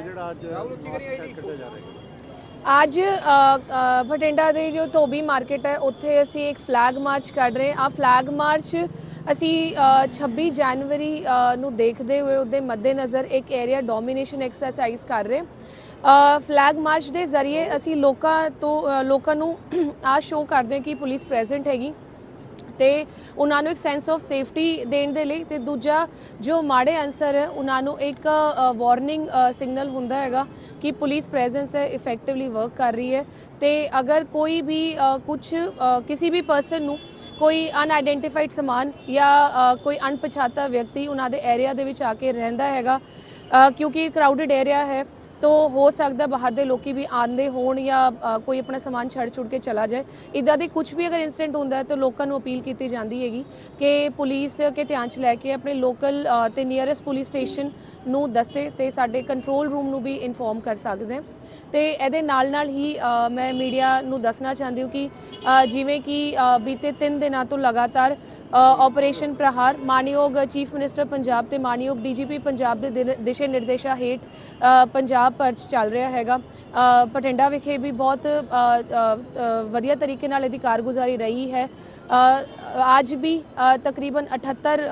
ਜਿਹੜਾ ਅੱਜ ਕੱਢਿਆ ਜਾ ਰਿਹਾ ਹੈ ਅੱਜ ਅ, ਅ, ਬਠਿੰਡਾ ਦੇ ਜੋ ਧੋਬੀ ਮਾਰਕੀਟ ਹੈ ਉੱਥੇ ਅਸੀਂ ਇੱਕ ਫਲੈਗ ਮਾਰਚ ਕੱਢ ਰਹੇ ਆ ਫਲੈਗ ਮਾਰਚ ਅਸੀਂ ਅ, 26 ਜਨਵਰੀ ਨੂੰ ਦੇਖਦੇ ਹੋਏ ਉਹਦੇ ਮੱਦੇਨਜ਼ਰ ਇੱਕ ਏਰੀਆ ਡੋਮੀਨੇਸ਼ਨ ਐਕਸਰਸਾਈਜ਼ ਕਰ ਰਹੇ ਫਲੈਗ ਮਾਰਚ ਦੇ ਜ਼ਰੀਏ ਅਸੀਂ ਲੋਕਾਂ ਤੋਂ ਲੋਕਾਂ ਨੂੰ ਆ ਸ਼ੋਅ ਕਰਦੇ ਹਾਂ ਕਿ ਪੁਲਿਸ ਪ੍ਰੈਜ਼ੈਂਟ ਹੈਗੀ। ਤੇ ਉਹਨਾਂ ਨੂੰ ਇੱਕ ਸੈਂਸ ਆਫ ਸੇਫਟੀ ਦੇਣ ਦੇ ਲਈ ਤੇ ਦੂਜਾ ਜੋ ਮਾੜੇ ਅਨਸਰ ਹੈ, ਉਹਨਾਂ ਨੂੰ ਇੱਕ ਵਾਰਨਿੰਗ ਸਿਗਨਲ ਹੁੰਦਾ ਹੈਗਾ ਕਿ ਪੁਲਿਸ ਪ੍ਰੈਜ਼ੈਂਸ ਹੈ ਇਫੈਕਟਿਵਲੀ ਵਰਕ ਕਰ ਰਹੀ ਹੈ ਤੇ ਅਗਰ ਕੋਈ ਵੀ ਕੁਝ ਕਿਸੇ ਵੀ ਪਰਸਨ ਨੂੰ ਕੋਈ ਅਨਆਇਡੈਂਟੀਫਾਈਡ ਸਮਾਨ ਜਾਂ ਕੋਈ ਅਣਪਛਾਤਾ ਵਿਅਕਤੀ ਉਹਨਾਂ ਦੇ ਏਰੀਆ ਦੇ ਵਿੱਚ ਆ ਕੇ ਰਹਿੰਦਾ ਹੈਗਾ ਕਿਉਂਕਿ ਕਰਾਊਡਡ ਏਰੀਆ ਹੈ ਤੋ ਹੋ ਸਕਦਾ ਬਾਹਰ ਦੇ ਲੋਕੀ ਵੀ ਆਂਦੇ ਹੋਣ ਜਾਂ ਕੋਈ ਆਪਣਾ ਸਮਾਨ ਛੱਡ ਛੁੱਟ ਕੇ ਚਲਾ ਜਾਏ। ਇਦਾਂ ਦੇ ਕੁਝ ਵੀ ਅਗਰ ਇਨਸੀਡੈਂਟ ਹੁੰਦਾ ਹੈ ਤਾਂ ਲੋਕਾਂ ਨੂੰ ਅਪੀਲ ਕੀਤੀ ਜਾਂਦੀ ਹੈਗੀ ਕਿ ਪੁਲਿਸ ਕੇ ਧਿਆਨ ਚ ਲੈ ਕੇ ਆਪਣੇ ਲੋਕਲ ਤੇ ਨੀਅਰੈਸਟ ਪੁਲਿਸ ਸਟੇਸ਼ਨ ਨੂੰ ਦੱਸੇ ਤੇ ਸਾਡੇ ਕੰਟਰੋਲ ਰੂਮ ਨੂੰ ਵੀ ਇਨਫੋਰਮ ਕਰ ਸਕਦੇ ਹਾਂ। ਤੇ ਇਹਦੇ ਨਾਲ ਨਾਲ ਹੀ ਮੈਂ ਮੀਡੀਆ ਨੂੰ ਦੱਸਣਾ ਚਾਹੁੰਦੀ ਹਾਂ ਕਿ ਜਿਵੇਂ ਕਿ ਬੀਤੇ 3 ਦਿਨਾਂ ਤੋਂ ਲਗਾਤਾਰ ਆਪਰੇਸ਼ਨ ਪ੍ਰਹਾਰ ਮਾਨਯੋਗ ਚੀਫ ਮਿਨਿਸਟਰ ਪੰਜਾਬ ਤੇ ਮਾਨਯੋਗ ਡੀਜੀਪੀ ਪੰਜਾਬ ਦੇ ਦਿਨ- ਦਿਸ਼ਾ ਨਿਰਦੇਸ਼ਾਂ ਹੇਠ ਪੰਜਾਬ ਭਰ 'ਚ ਚੱਲ ਰਿਹਾ ਹੈਗਾ। ਅ, ਬਠਿੰਡਾ ਵਿਖੇ ਵੀ ਬਹੁਤ ਵਧੀਆ ਤਰੀਕੇ ਨਾਲ ਇਹਦੀ ਕਾਰਗੁਜ਼ਾਰੀ ਰਹੀ ਹੈ। ਅੱਜ ਵੀ ਤਕਰੀਬਨ 78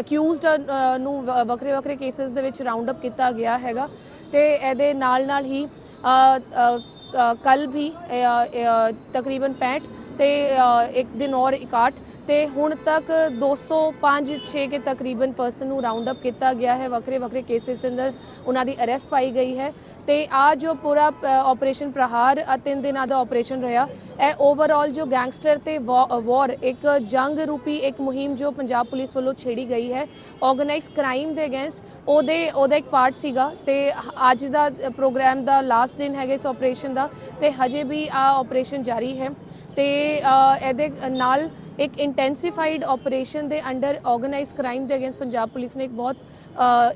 ਅਕਿਊਜ਼ਡ ਨੂੰ ਵੱਖਰੇ ਵੱਖਰੇ ਕੇਸਸ ਦੇ ਵਿੱਚ ਰਾਉਂਡ ਅਪ ਕੀਤਾ ਗਿਆ ਹੈਗਾ। ਤੇ ਇਹਦੇ ਨਾਲ ਨਾਲ ਹੀ ਕੱਲ ਵੀ ਤਕਰੀਬਨ 65 ਤੇ ਇੱਕ ਦਿਨ ਔਰ 61 ਤੇ ਹੁਣ ਤੱਕ 205 6 ਕੇ ਤਕਰੀਬਨ ਪਰਸਨ ਨੂੰ ਰਾਉਂਡ ਅਪ ਕੀਤਾ ਗਿਆ ਹੈ। ਵੱਖਰੇ ਵੱਖਰੇ ਕੇਸਿਸ ਦੇ ਅੰਦਰ ਉਹਨਾਂ ਦੀ ਅਰੈਸਟ ਪਾਈ ਗਈ ਹੈ। ਤੇ ਆ ਜੋ ਪੂਰਾ ਆਪਰੇਸ਼ਨ ਪ੍ਰਹਾਰ ਤਿੰਨ ਦਿਨਾਂ ਦਾ ਆਪਰੇਸ਼ਨ ਰਿਹਾ। ਇਹ ਓਵਰਆਲ ਜੋ ਗੈਂਗਸਟਰ ਤੇ ਵਾਰ ਇੱਕ ਜੰਗ ਰੂਪੀ ਇੱਕ ਮੁਹਿੰਮ ਜੋ ਪੰਜਾਬ ਪੁਲਿਸ ਵੱਲੋਂ ਛੇੜੀ ਗਈ ਹੈ। ਆਰਗੇਨਾਈਜ਼ ਕ੍ਰਾਈਮ ਦੇ ਅਗੇਂਸਟ ਉਹਦੇ, ਉਹਦਾ ਇੱਕ ਪਾਰਟ ਸੀਗਾ। ਤੇ ਅੱਜ ਦਾ ਪ੍ਰੋਗਰਾਮ ਦਾ ਲਾਸਟ ਦਿਨ ਹੈਗਾ ਇਸ ਆਪਰੇਸ਼ਨ ਦਾ। ਤੇ ਹਜੇ ਵੀ ਆ ਆਪਰੇਸ਼ਨ ਜਾਰੀ ਹੈ। ਤੇ ਇਹਦੇ ਨਾਲ ਇੱਕ ਇੰਟੈਂਸੀਫਾਈਡ ਆਪਰੇਸ਼ਨ ਦੇ ਅੰਡਰ ਆਰਗੇਨਾਈਜ਼ ਕ੍ਰਾਈਮ ਦੇ ਅਗੇਂਸਟ ਪੰਜਾਬ ਪੁਲਿਸ ਨੇ ਇੱਕ ਬਹੁਤ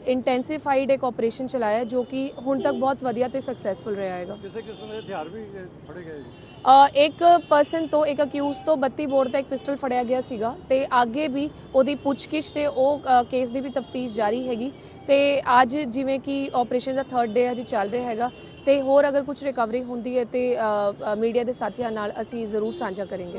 ਇੰਟੈਂਸੀਫਾਈਡ ਇੱਕ ਆਪਰੇਸ਼ਨ ਚਲਾਇਆ ਜੋ ਕਿ ਹੁਣ ਤੱਕ ਬਹੁਤ ਵਧੀਆ ਤੇ ਸਕਸੈਸਫੁਲ ਰਿਹਾ ਹੈਗਾ। ਕਿਸੇ ਕਿਸਮ ਦੇ ਹਥਿਆਰ ਵੀ ਫੜੇ ਗਏ ਜੀ? ਅ, ਇੱਕ ਪਰਸਨ ਤੋਂ ਇੱਕ ਅਕਿਊਜ਼ ਤੋਂ 32 ਬੋਰ ਦਾ ਇੱਕ ਪਿਸਟਲ ਫੜਿਆ ਗਿਆ ਸੀਗਾ ਤੇ ਅੱਗੇ ਵੀ ਉਹਦੀ ਪੁੱਛਗਿੱਛ ਤੇ ਉਹ ਕੇਸ ਦੀ ਵੀ ਤਫਤੀਸ਼ ਜਾਰੀ ਹੈਗੀ ਤੇ ਅੱਜ ਜਿਵੇਂ ਕਿ ਆਪਰੇਸ਼ਨ ਦਾ 3rd ਡੇ ਅਜੇ ਚੱਲ ਰਿਹਾ ਹੈਗਾ ਤੇ ਹੋਰ ਅਗਰ ਕੁਝ ਰਿਕਵਰੀ ਹੁੰਦੀ ਹੈ ਤੇ ਮੀਡੀਆ ਦੇ ਸਾਥੀਆਂ ਨਾਲ ਅਸੀਂ ਜ਼ਰੂਰ ਸਾਂਝਾ ਕਰਾਂਗੇ।